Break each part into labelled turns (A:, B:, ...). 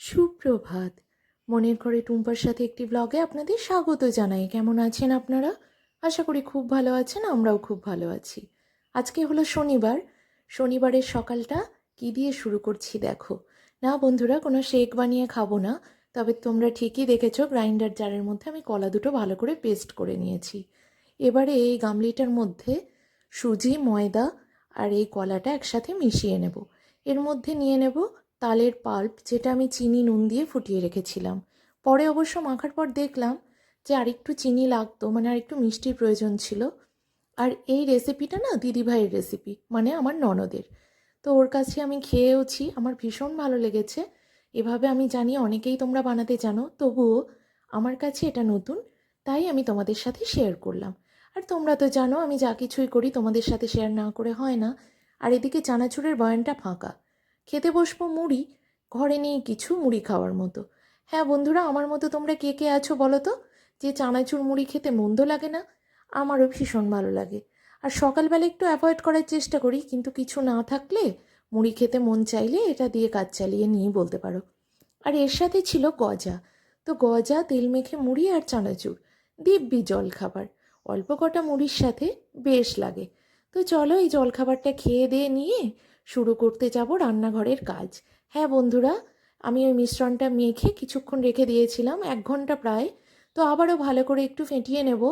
A: সুপ্রভাত। মনের ঘরে টুম্পার সাথে একটি ব্লগে আপনাদের স্বাগত জানাই। কেমন আছেন আপনারা? আশা করি খুব ভালো আছেন, আমরাও খুব ভালো আছি। আজকে হলো শনিবার। শনিবারের সকালটা কি দিয়ে শুরু করছি দেখো। না বন্ধুরা, কোনো শেক বানিয়ে খাব না, তবে তোমরা ঠিকই দেখেছ গ্রাইন্ডার জারের মধ্যে আমি কলা দুটো ভালো করে পেস্ট করে নিয়েছি। এবারে এই গামলিটার মধ্যে সুজি, ময়দা আর এই কলাটা একসাথে মিশিয়ে নেব। এর মধ্যে নিয়ে নেব তালের পাল্প, যেটা আমি চিনি নুন দিয়ে ফুটিয়ে রেখেছিলাম। পরে অবশ্য মাখার পর দেখলাম যে আরেকটু চিনি লাগতো মানে আরেকটু মিষ্টির প্রয়োজন ছিল। আর এই রেসিপিটা না দিদিভাইয়ের রেসিপি মানে আমার ননদের। তো ওর কাছে আমি খেয়েওছি, আমার ভীষণ ভালো লেগেছে। এভাবে আমি জানি অনেকেই তোমরা বানাতে জানো, তবুও আমার কাছে এটা নতুন, তাই আমি তোমাদের সাথে শেয়ার করলাম। আর তোমরা তো জানো, আমি যা কিছুই করি তোমাদের সাথে শেয়ার না করে হয় না। আর এদিকে চানাচুরের বয়ানটা ফাঁকা। খেতে বসবো মুড়ি? ঘরে নেই কিছু মুড়ি খাওয়ার মতো। হ্যাঁ বন্ধুরা, আমার মতো তোমরা কে কে আছো বলো তো? যে চানাচুর মুড়ি খেতে মন্দ লাগে না, আমারও ভীষণ ভালো লাগে। আর সকালবেলা একটু অ্যাভয়েড করার চেষ্টা করি, কিন্তু কিছু না থাকলে মুড়ি খেতে মন চাইলে এটা দিয়ে কাজ চালিয়ে নিয়ে বলতে পারো। আর এর সাথে ছিল গজা। তো গজা, তেল মেখে মুড়ি আর চানাচুর, দিব্যি জল খাবার অল্প কটা মুড়ির সাথে বেশ লাগে। তো চলো এই জলখাবারটা খেয়ে দিয়ে নিয়ে শুরু করতে যাব রান্নাঘরের কাজ। হ্যাঁ বন্ধুরা, আমি ওই মিশ্রণটা মেখে কিছুক্ষণ রেখে দিয়েছিলাম, এক ঘণ্টা প্রায়। তো আবারও ভালো করে একটু ফেটিয়ে নেব।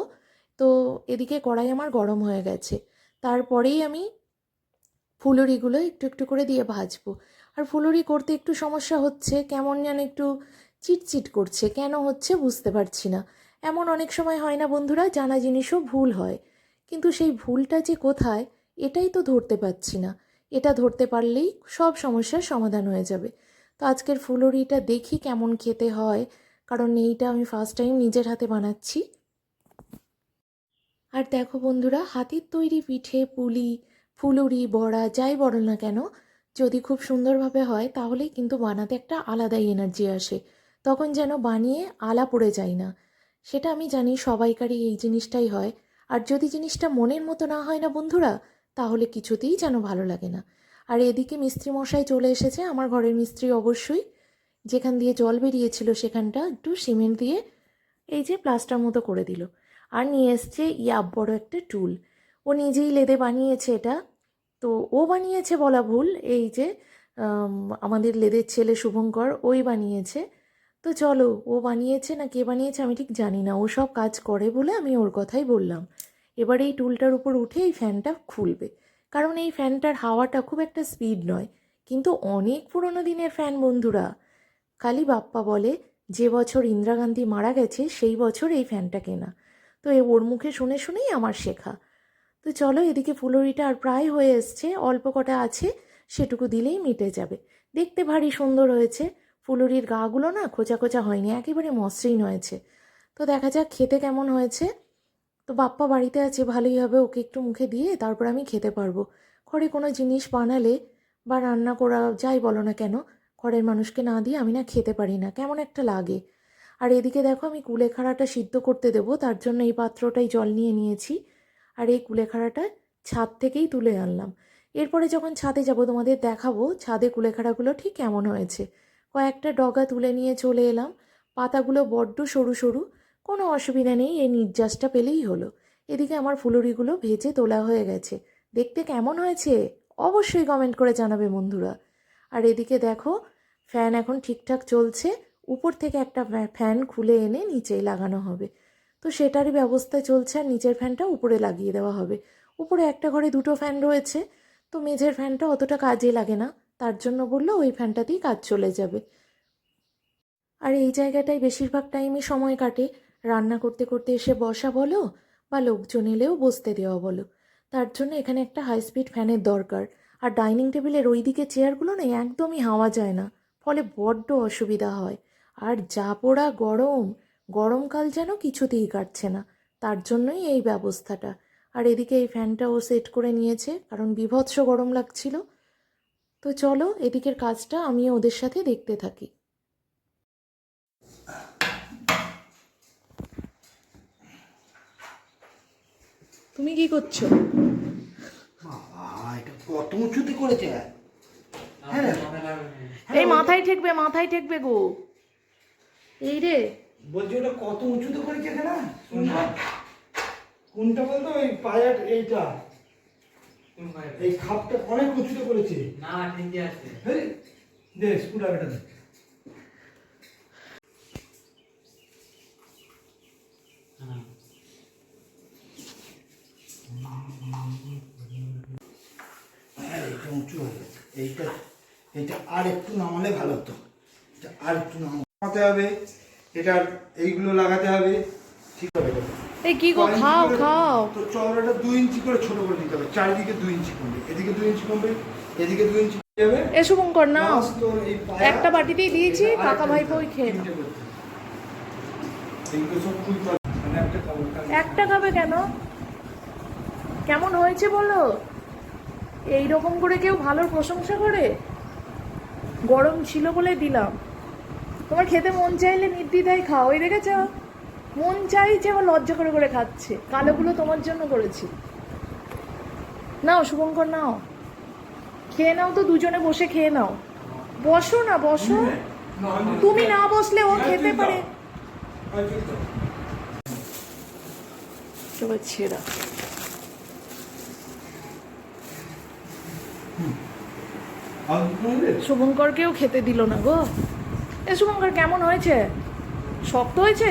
A: তো এদিকে কড়াই আমার গরম হয়ে গেছে। তারপরেই আমি ফুলুরিগুলো একটু একটু করে দিয়ে ভাজবো। আর ফুলুরি করতে একটু সমস্যা হচ্ছে, কেমন যেন একটু চিটচিট করছে। কেন হচ্ছে বুঝতে পারছি না। এমন অনেক সময় হয় না বন্ধুরা, জানা জিনিসও ভুল হয়। কিন্তু সেই ভুলটা যে কোথায়, এটাই তো ধরতে পারছি না। এটা ধরতে পারলেই সব সমস্যার সমাধান হয়ে যাবে। তো আজকের ফুলুরিটা দেখি কেমন খেতে হয়, কারণ এইটা আমি ফার্স্ট টাইম নিজের হাতে বানাচ্ছি। আর দেখো বন্ধুরা, হাতের তৈরি পিঠে পুলি, ফুলুরি, বড়া, যাই বলো না কেন, যদি খুব সুন্দরভাবে হয় তাহলেই কিন্তু বানাতে একটা আলাদাই এনার্জি আসে। তখন যেন বানিয়ে আলা পড়ে যায় না। সেটা আমি জানি সবাইকারই এই জিনিসটাই হয়। আর যদি জিনিসটা মনের মতো না হয় না বন্ধুরা তাহলে কিছুতেই যেন ভালো লাগে না। আর এদিকে মিস্ত্রি মশাই চলে এসেছে, আমার ঘরের মিস্ত্রি অবশ্যই। যেখান দিয়ে জল বেরিয়েছিল সেখানটা একটু সিমেন্ট দিয়ে এই যে প্লাস্টার মতো করে দিল। আর নিয়ে এসছে ইয়াব বড় একটা টুল। ও নিজেই লেদে বানিয়েছে এটা। তো ও বানিয়েছে বলা ভুল, এই যে আমাদের লেদের ছেলে শুভঙ্কর ওই বানিয়েছে। তো চলো, ও বানিয়েছে না কে বানিয়েছে আমি ঠিক জানি না। ও সব কাজ করে বলে আমি ওর কথাই বললাম। এবার এই টুলটার উপর উঠে এই ফ্যানটা খুলবে। কারণ এই ফ্যানটার হাওয়াটা খুব একটা স্পিড নয়। কিন্তু অনেক পুরনো দিনের ফ্যান, বন্ধুরা। খালি বাপ্পা বলে, যে বছর ইন্দিরা গান্ধী মারা গেছে, সেই বছর এই ফ্যানটা কেনা। তো এ ওর মুখে শুনে শুনেই আমার শেখা। তো চলো এদিকে ফুলরিটা আর প্রায় হয়ে এসছে, অল্প কটা আছে, সেটুকু দিলেই মিটে যাবে। দেখতে ভারী সুন্দর হয়েছে। ফুলুরির গাগুলো না খোঁচা খোঁচা হয়নি, একেবারে মসৃণ হয়েছে। তো দেখা যাক খেতে কেমন হয়েছে। তো বাপ্পা বাড়িতে আছে, ভালোই হবে, ওকে একটু মুখে দিয়ে তারপর আমি খেতে পারব। ঘরে কোনো জিনিস বানালে বা রান্না করা যাই বলো না কেন, ঘরের মানুষকে না দিয়ে আমি না খেতে পারি না, কেমন একটা লাগে। আর এদিকে দেখো আমি কুলেখাড়াটা সিদ্ধ করতে দেবো, তার জন্য এই পাত্রটাই জল নিয়ে নিয়েছি। আর এই কুলেখাড়াটা ছাদ থেকেই তুলে আনলাম। এরপরে যখন ছাদে যাব, তোমাদের দেখাবো ছাদে কুলেখাড়াগুলো ঠিক কেমন হয়েছে। কয়েকটা ডগা তুলে নিয়ে চলে এলাম, পাতাগুলো বড্ড সরু সরু কোনো অসুবিধা নেই, এই নির্যাসটা পেলেই হলো। এদিকে আমার ফুলুরিগুলো ভেজে তোলা হয়ে গেছে। দেখতে কেমন হয়েছে? অবশ্যই কমেন্ট করে জানাবে বন্ধুরা। আর এদিকে দেখো ফ্যান এখন ঠিকঠাক চলছে। উপর থেকে একটা ফ্যা- ফ্যান খুলে এনে নিচেই লাগানো হবে। তো সেটারই ব্যবস্থা চলছে আর নিচের ফ্যানটা উপরে লাগিয়ে দেওয়া হবে। উপরে একটা ঘরে দুটো ফ্যান রয়েছে। তো মেঝের ফ্যানটা অতটা কাজে লাগে না। তার জন্য বলল ওই ফ্যানটাতেই কাজ চলে যাবে। আর এই জায়গাটায় বেশিরভাগ টাইমই সময় কাটে। রান্না করতে করতে এসে বসা বলো বা লোকজন এলেও বসতে দেওয়া বলো। তার জন্য এখানে একটা হাই স্পিড ফ্যানের দরকার। আর ডাইনিং টেবিলের ওই দিকে চেয়ারগুলো না একদমই হাওয়া যায় না, ফলে বড্ড অসুবিধা হয়। আর যা পোড়া গরম, গরমকাল যেন কিছুতেই কাটছে না, তার জন্যই এই ব্যবস্থাটা। আর এদিকে এই ফ্যানটাও সেট করে নিয়েছে, কারণ বিভৎস গরম লাগছিল। তো চলো, এদিকের কাজটা আমি ওদের সাথে দেখতে থাকি। তুমি কি করছ?
B: কত উঁচুতে করেছে? হ্যাঁ।
A: এই মাথায় ঠেকবে মাথায় ঠেকবে গো। এই রে।
B: বলছি ওটা কত উঁচুতে করেছে এখানে? কোনটা? কোনটা বলতো? ওই পায়ের এইটা। এই খাপটা অনেক উঁচুতে করেছে।
C: না ঠিকই আছে।
B: দে স্কুটারটা দে
C: হ্যাঁ
B: হ্যাঁ এটা উঁচু হয়ে গেছে এইটা এইটা আর একটু নামালে ভালো হতো। এটা আর একটু নামাতে হবে এটার এইগুলো লাগাতে হবে ঠিক হবে
A: এই কি গো খাও খাও।
B: তো চওড়াটা দুই ইঞ্চি করে ছোট করে দিতে হবে চারিদিকে দুই ইঞ্চি কমবে এদিকে দুই ইঞ্চি কমবে এদিকে দুই ইঞ্চি যাবে। তোর এই পায়া-
A: একটা বাটিতেই দিয়েছি, কাকা ভাইপো ওই খেয়ে।
B: মানে একটা খাবে
A: কেন? কেমন হয়েছে বলো? এই রকম করে কেউ ভালোর প্রশংসা করে? গরম ছিল বলে দিলাম। তোমার খেতে মন চাইলে নির্দ্বিধায় খাও ওই দেখেছ? মন চাইছে আবার লজ্জা করে করে খাচ্ছে। কালোগুলো তোমার জন্য করেছি। নাও, শুভঙ্কর, নাও। খেয়ে নাও তো, দুজনে বসে খেয়ে নাও। বসো না, বসো। তুমি না বসলে ও খেতে পারে। ছেঁড়া
B: আর দুটো নেবে?
A: শুভঙ্করকেও খেতে দিল না গো এ শুভঙ্কর কেমন হয়েছে শক্ত হয়েছে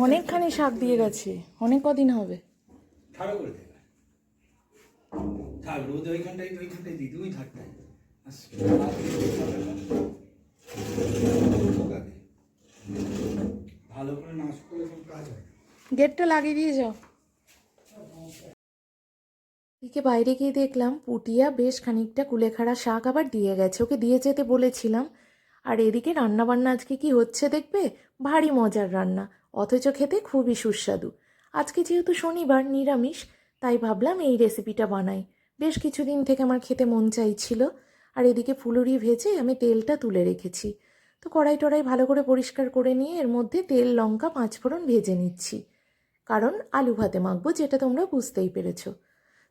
A: অনেকখানি শাক দিয়ে গেছে অনেক কদিন হবে
B: থাক রোদ ওইখানটাই ওইখানটাই দিই দুই থাকটাই ভালো করে না শুকলে কোনো কাজ হয় না।
A: গেটটা লাগিয়ে দিয়ে যাও। এদিকে বাইরে গিয়ে দেখলাম পুটিয়া বেশ খানিকটা কুলেখাড়া শাক আবার দিয়ে গেছে। ওকে দিয়ে যেতে বলেছিলাম। আর এদিকে রান্না বান্না আজকে কি হচ্ছে দেখবে? ভারী মজার রান্না। অথচ খেতে খুবই সুস্বাদু। আজকে যেহেতু শনিবার, নিরামিষ, তাই ভাবলাম এই রেসিপিটা বানাই। বেশ কিছুদিন থেকে আমার খেতে মন চাইছিল। আর এদিকে ফুলুরি ভেজে আমি তেলটা তুলে রেখেছি। তো কড়াই টড়াই ভালো করে পরিষ্কার করে নিয়ে এর মধ্যে তেল, লঙ্কা, পাঁচফোড়ন ভেজে নিচ্ছি। কারণ আলু ভাতে মাখবো, যেটা তোমরা বুঝতেই পেরেছ।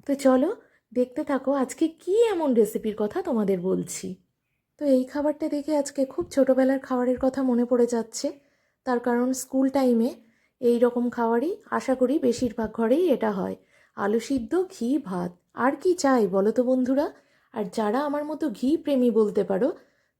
A: তো চলো, দেখতে থাকো আজকে কি এমন রেসিপির কথা তোমাদের বলছি। তো এই খাবারটা দেখে আজকে খুব ছোটোবেলার খাবারের কথা মনে পড়ে যাচ্ছে। তার কারণ স্কুল টাইমে এই রকম খাবারই আশা করি বেশিরভাগ ঘরেই এটা হয়। আলু সিদ্ধ, ঘি, ভাত। আর কি চাই বলো তো বন্ধুরা? আর যারা আমার মতো ঘি প্রেমী বলতে পারো,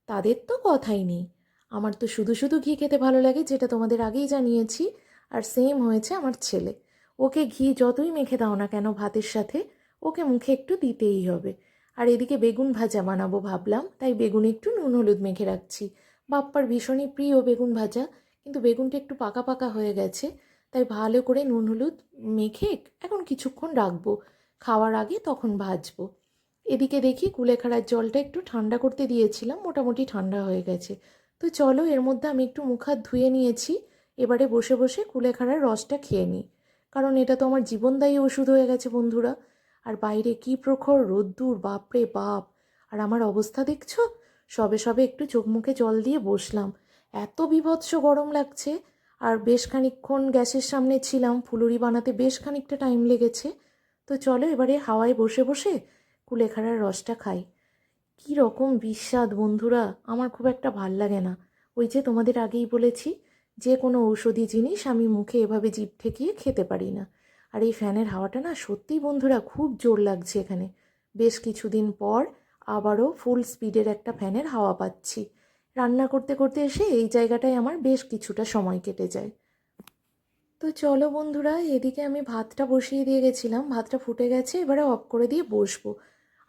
A: তাদের তো কথাই নেই। আমার তো শুধু শুধু ঘি খেতে ভালো লাগে, যেটা তোমাদের আগেই জানিয়েছি। আর সেম হয়েছে আমার ছেলে। ওকে ঘি যতই মেখে দাও না কেন ভাতের সাথে, ওকে মুখে একটু দিতেই হবে। আর এদিকে বেগুন ভাজা বানাবো ভাবলাম, তাই বেগুন একটু নুন হলুদ মেখে রাখছি। বাপ্পার ভীষণই প্রিয় বেগুন ভাজা, কিন্তু বেগুনটা একটু পাকা পাকা হয়ে গেছে, তাই ভালো করে নুন হলুদ মেখে এখন কিছুক্ষণ রাখব। খাওয়ার আগে তখন ভাজবো। এদিকে দেখি কুলেখাড়ার জলটা একটু ঠান্ডা করতে দিয়েছিলাম, মোটামুটি ঠান্ডা হয়ে গেছে। তো চলো এর মধ্যে আমি একটু মুখ হাত ধুয়ে নিয়েছি। এবারে বসে বসে কুলেখাড়ার রসটা খেয়ে নিই কারণ এটা তো আমার জীবনদায়ী ওষুধ হয়ে গেছে বন্ধুরা। আর বাইরে কি প্রখর রোদ্দুর, বাপরে বাপ! আর আমার অবস্থা দেখছ? সবে সবে একটু চোখ মুখে জল দিয়ে বসলাম। এত বিভৎস গরম লাগছে। আর বেশ খানিকক্ষণ গ্যাসের সামনে ছিলাম, ফুলুরি বানাতে বেশ খানিকটা টাইম লেগেছে। তো চলো এবারে হাওয়ায় বসে বসে কুলেখাড়ার রসটা খাই। কী রকম বিস্বাদ বন্ধুরা! আমার খুব একটা ভালো লাগে না। ওই যে তোমাদের আগেই বলেছি যে কোনো ঔষধি জিনিস আমি মুখে এভাবে জিভ ঠেকিয়ে খেতে পারি না। আর এই ফ্যানের হাওয়াটা না সত্যিই বন্ধুরা খুব জোর লাগছে এখানে। বেশ কিছুদিন পর আবারও ফুল স্পিডের একটা ফ্যানের হাওয়া পাচ্ছি। রান্না করতে করতে এসে এই জায়গাটায় আমার বেশ কিছুটা সময় কেটে যায়। তো চলো বন্ধুরা, এদিকে আমি ভাতটা বসিয়ে দিয়ে গেছিলাম। ভাতটা ফুটে গেছে, এবারে অফ করে দিয়ে বসবো।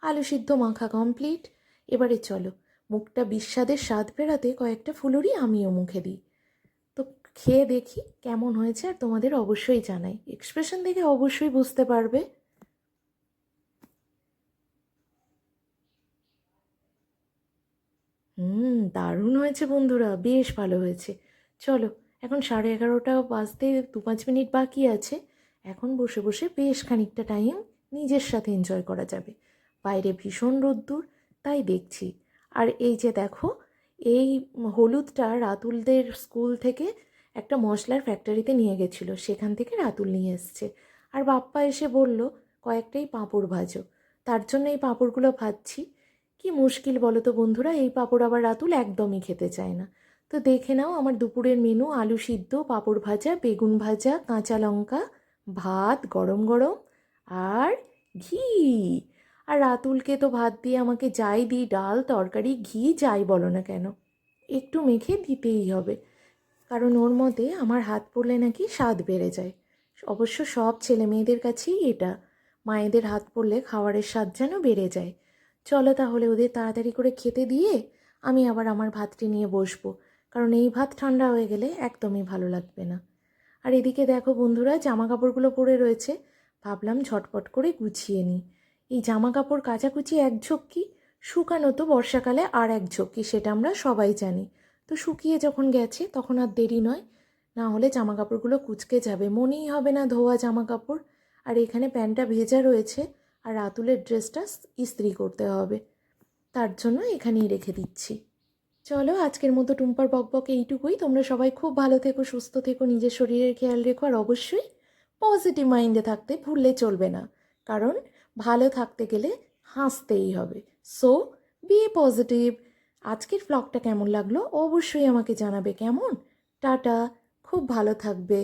A: আলু সিদ্ধ, মাখা কমপ্লিট এবারে চলো, মুখটা বিস্বাদের স্বাদ পেরাতে কয়েকটা ফুলুরি আমিও মুখে দিই। খেয়ে দেখি কেমন হয়েছে আর তোমাদের অবশ্যই জানাই। এক্সপ্রেশন দেখে অবশ্যই বুঝতে পারবে। হুম, দারুণ হয়েছে বন্ধুরা, বেশ ভালো হয়েছে। চলো, এখন সাড়ে এগারোটা বাজতে দু পাঁচ মিনিট বাকি আছে। এখন বসে বসে বেশ খানিকটা টাইম নিজের সাথে এনজয় করা যাবে। বাইরে ভীষণ রোদ্দুর, তাই দেখছি। আর এই যে দেখো, এই হলুদটা রাতুলদের স্কুল থেকে একটা মশলার ফ্যাক্টরিতে নিয়ে গেছিল, সেখান থেকে রাতুল নিয়ে এসছে। আর বাপ্পা এসে বলল, কয়েকটাই পাঁপড় ভাজো। তার জন্য এই পাঁপড়গুলো ভাজছি। কি মুশকিল বলো তো বন্ধুরা, এই পাঁপড় আবার রাতুল একদমই খেতে চায় না। তো দেখে নাও আমার দুপুরের মেনু আলু সিদ্ধ, পাঁপড় ভাজা, বেগুন ভাজা, কাঁচা লঙ্কা, ভাত, গরম গরম আর ঘি। আর রাতুলকে তো ভাত দিয়ে আমাকে যাই দিই, ডাল, তরকারি, ঘি, যাই বলো না কেন। একটু মেখে দিতেই হবে। কারণ ওর মতে আমার হাত পড়লে নাকি স্বাদ বেড়ে যায়। অবশ্য সব ছেলে মেয়েদের কাছেই এটা। মায়েদের হাত পড়লে খাবারের স্বাদ যেন বেড়ে যায়। চলো তাহলে ওদের তাড়াতাড়ি করে খেতে দিয়ে আমি আবার আমার ভাতটি নিয়ে বসবো, কারণ এই ভাত ঠান্ডা হয়ে গেলে একদমই ভালো লাগবে না। আর এদিকে দেখো বন্ধুরা জামা কাপড়গুলো পরে রয়েছে। ভাবলাম ঝটপট করে গুছিয়ে নিই। এই জামা কাপড় কাচাকুচি এক ঝক্কি, শুকানো তো বর্ষাকালে আর এক ঝক্কি, সেটা আমরা সবাই জানি। তো শুকিয়ে যখন গেছে, তখন আর দেরি নয়। না হলে জামা কাপড়গুলো কুচকে যাবে। মনেই হবে না ধোয়া জামা কাপড় আর এখানে প্যান্টটা ভেজা রয়েছে আর রাতুলের ড্রেসটা ইস্ত্রি করতে হবে। তার জন্য এখানেই রেখে দিচ্ছি। চলো, আজকের মতো টুম্পার বকবক এইটুকুই। তোমরা সবাই খুব ভালো থেকো, সুস্থ থেকো, নিজের শরীরের খেয়াল রেখো। আর অবশ্যই পজিটিভ মাইন্ডে থাকতে ভুললে চলবে না। কারণ ভালো থাকতে গেলে হাসতেই হবে। সো বি পজিটিভ আজকের ব্লগটা কেমন লাগল? অবশ্যই আমাকে জানাবে কেমন? টাটা খুব ভালো থাকবে।